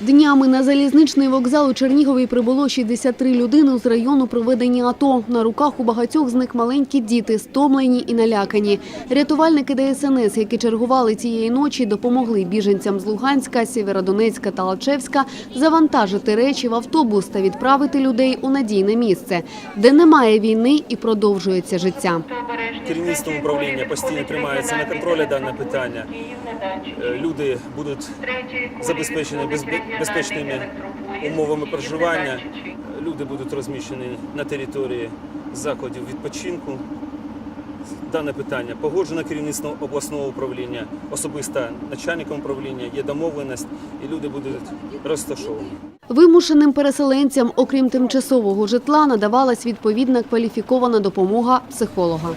Днями на залізничний вокзал у Чернігові прибуло 63 людини з району проведення АТО. На руках у багатьох з них маленькі діти, стомлені і налякані. Рятувальники ДСНС, які чергували цієї ночі, допомогли біженцям з Луганська, Сєвєродонецька та Алчевська завантажити речі в автобус та відправити людей у надійне місце, де немає війни і продовжується життя. Керівництвом управління постійно тримається на контролі дане питання. Е, Люди будуть забезпечені безпе- безпечними умовами проживання. Люди будуть розміщені на території закладів відпочинку. Дане питання погоджено керівництвом обласного управління, особисто начальником управління, є домовленість, і люди будуть розташовані. Вимушеним переселенцям, окрім тимчасового житла, надавалась відповідна кваліфікована допомога психолога.